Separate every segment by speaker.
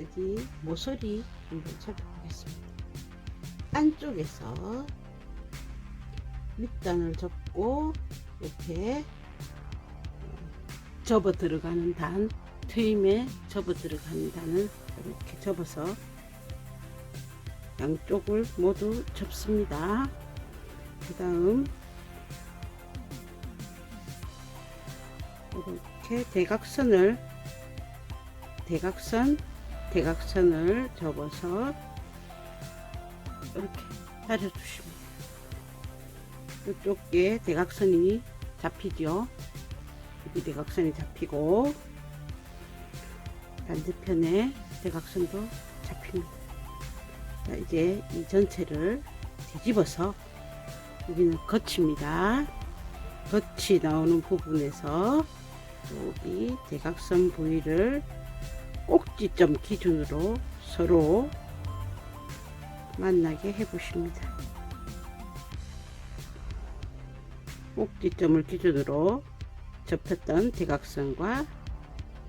Speaker 1: 여기 모서리 한번 접어보겠습니다. 안쪽에서 밑단을 접고 옆에 접어 들어가는 단 트임에 접어 들어가는 단을 이렇게 접어서 양쪽을 모두 접습니다. 그 다음 이렇게 대각선을 대각선 대각선을 접어서 이렇게 다려주십니다. 이쪽 에 대각선이 잡히죠. 여기 대각선이 잡히고 반대편에 대각선도 잡힙니다. 자, 이제 이 전체를 뒤집어서 여기는 겉입니다. 겉이 나오는 부분에서 여기 대각선 부위를 꼭지점 기준으로 서로 만나게 해 보십니다. 꼭지점을 기준으로 접혔던 대각선과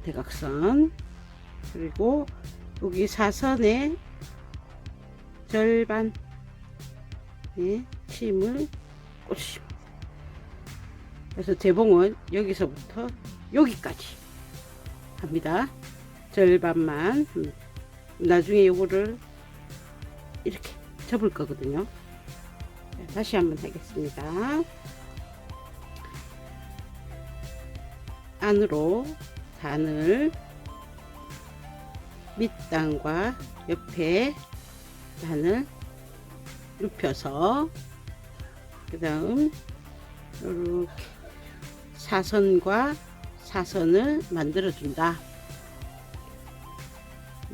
Speaker 1: 대각선 그리고 여기 사선의 절반의 침을 꽂으십니다. 그래서 재봉은 여기서부터 여기까지 합니다. 절반만. 나중에 요거를 이렇게 접을 거거든요. 자, 다시 한번 하겠습니다. 안으로 단을 밑단과 옆에 단을 눕혀서 그 다음 이렇게 사선과 사선을 만들어 준다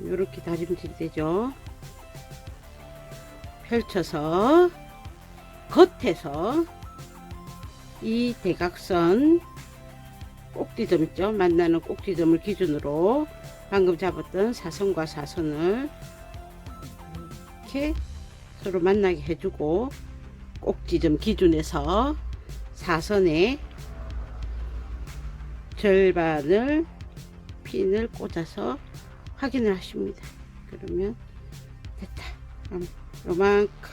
Speaker 1: 이렇게 다림질이 되죠. 펼쳐서 겉에서 이 대각선 꼭지점 있죠? 만나는 꼭지점을 기준으로 방금 잡았던 사선과 사선을 이렇게 서로 만나게 해주고 꼭지점 기준에서 사선에 절반을 핀을 꽂아서 확인을 하십니다. 그러면 됐다. 그럼 요만큼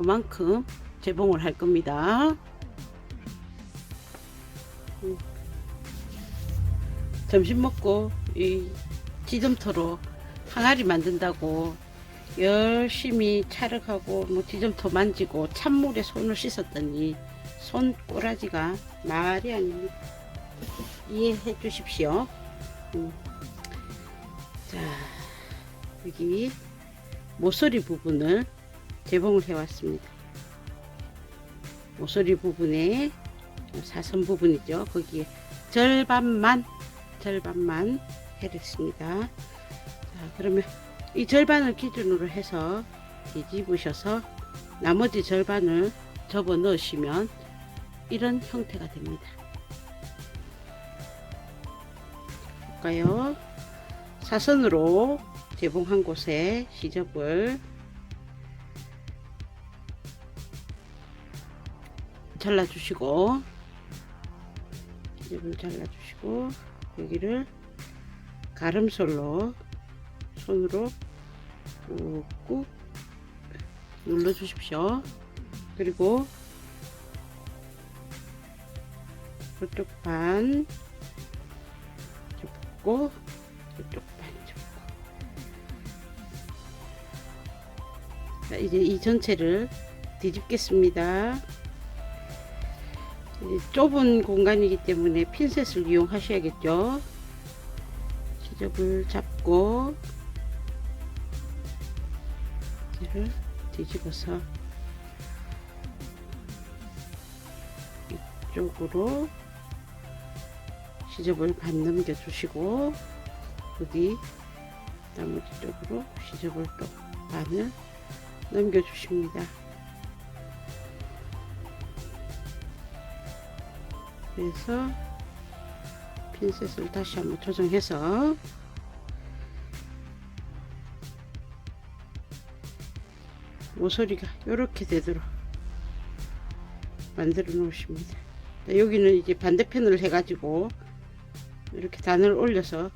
Speaker 1: 요만큼 재봉을 할 겁니다. 음. 점심 먹고 이 지점토로 항아리 만든다고 열심히 촬영하고 뭐 지점토 만지고 찬물에 손을 씻었더니 손 꼬라지가 말이 아닙니다. 이해해 주십시오. 음. 자, 여기 모서리 부분을 재봉을 해 왔습니다. 모서리 부분에 사선 부분이죠. 거기에 절반만 절반만 해냈습니다. 자, 그러면 이 절반을 기준으로 해서 뒤집으셔서 나머지 절반을 접어 넣으시면 이런 형태가 됩니다. 볼까요? 사선으로 재봉한 곳에 시접을 잘라주시고 시접을 잘라주시고 여기를 가름솔로 손으로 꾹꾹 눌러 주십시오. 그리고 이쪽 반 접고 이쪽 자, 이제 이 전체를 뒤집겠습니다. 좁은 공간이기 때문에 핀셋을 이용하셔야겠죠. 시접을 잡고 이를 뒤집어서 이쪽으로 시접을 반 넘겨 주시고 여기 나머지 쪽으로 시접을 또 반을 넘겨 주십니다. 그래서 핀셋을 다시 한번 조정해서 모서리가 이렇게 되도록 만들어 놓으십니다. 자, 여기는 이제 반대편을 해가지고 이렇게 단을 올려서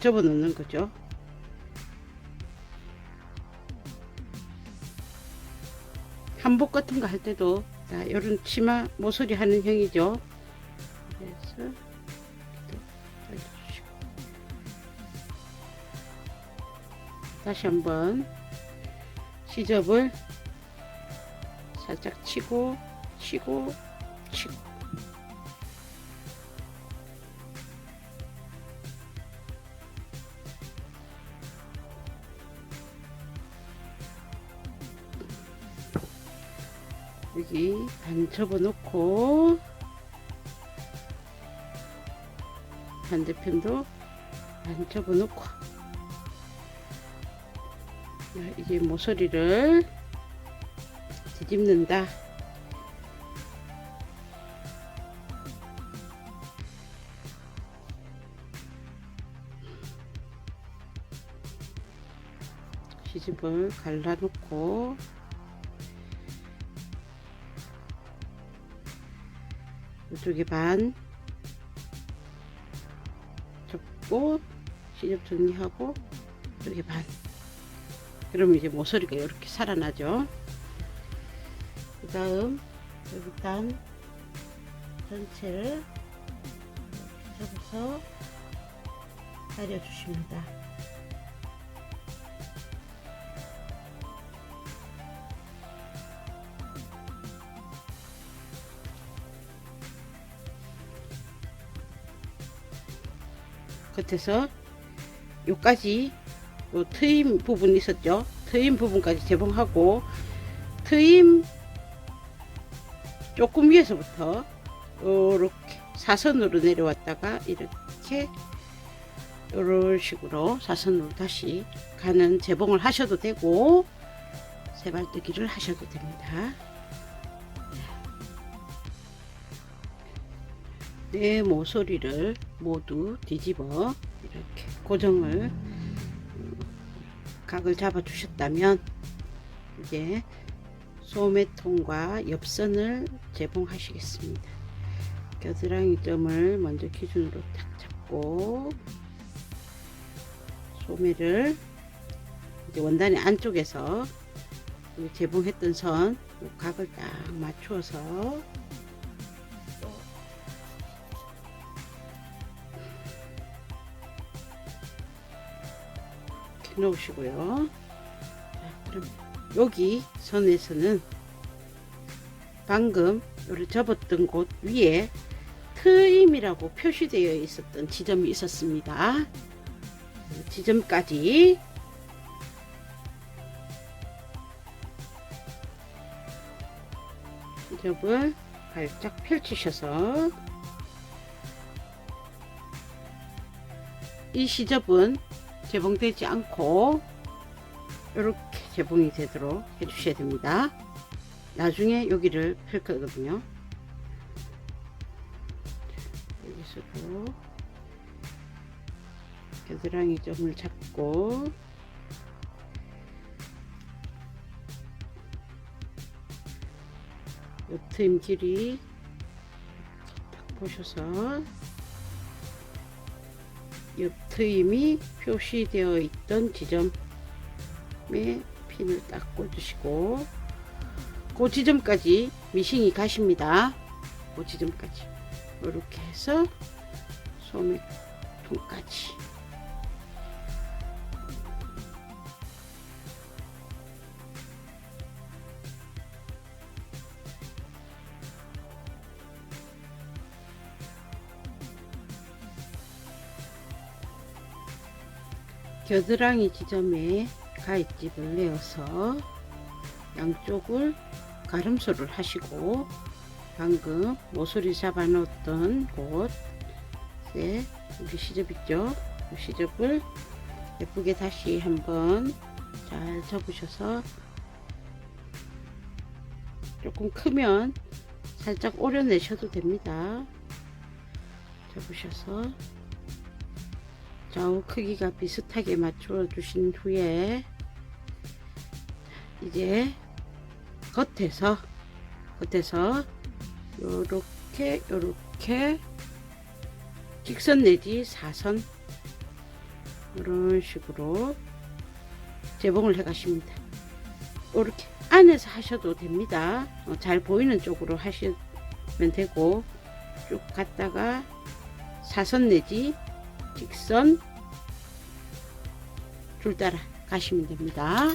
Speaker 1: 접어 놓는 거죠. 한복 같은 거 할 때도 자, 이런 치마 모서리 하는 형이죠. 그래서 다시 한번 시접을 살짝 치고 치고 여기 반 접어 놓고 반대편도 반 접어 놓고. 자, 이제 모서리를 뒤집는다. 시집을 갈라놓고 이쪽에 반. 접고 시접 정리하고 이렇게 반. 그러면 이제 모서리가 이렇게 살아나죠. 그 다음 여기 단 전체를 접어서 다려주십니다 끝에서 요까지 요 트임 부분 있었죠? 트임 부분까지 재봉하고 트임 조금 위에서부터 요렇게 사선으로 내려왔다가 이렇게 요런 식으로 사선으로 다시 가는 재봉을 하셔도 되고 세발뜨기를 하셔도 됩니다 내 모서리를 모두 뒤집어 이렇게 고정을 음, 각을 잡아 주셨다면 이제 소매통과 옆선을 재봉하시겠습니다. 겨드랑이 점을 먼저 기준으로 탁 잡고 소매를 이제 원단의 안쪽에서 이 재봉했던 선 각을 딱 맞추어서 놓으시고요. 자, 그럼 여기 선에서는 방금 요리 접었던 곳 위에 트임이라고 표시되어 있었던 지점이 있었습니다. 그 지점까지 지점을 살짝 펼치셔서 이 시접은 재봉되지 않고 이렇게 재봉이 되도록 해주셔야 됩니다. 나중에 여기를 펼 거거든요. 여기서도 겨드랑이 점을 잡고 옆트임 길이 딱 보셔서 옆 트임이 표시되어 있던 지점에 핀을 딱 꽂으시고 그 지점까지 미싱이 가십니다. 그 지점까지 이렇게 해서 소매통까지 겨드랑이 지점에 가입집을 내어서 양쪽을 가름소를 하시고 방금 모서리 잡아 놓았던 곳에 여기 시접 있죠? 이 시접을 예쁘게 다시 한번 잘 접으셔서 조금 크면 살짝 오려내셔도 됩니다. 접으셔서 좀 크기가 비슷하게 맞춰 주신 후에 이제 겉에서 겉에서 요렇게 요렇게 직선 내지 사선 이런 식으로 재봉을 해 가십니다 이렇게 안에서 하셔도 됩니다. 어, 잘 보이는 쪽으로 하시면 되고 쭉 갔다가 사선 내지 직선 줄 따라 가시면 됩니다.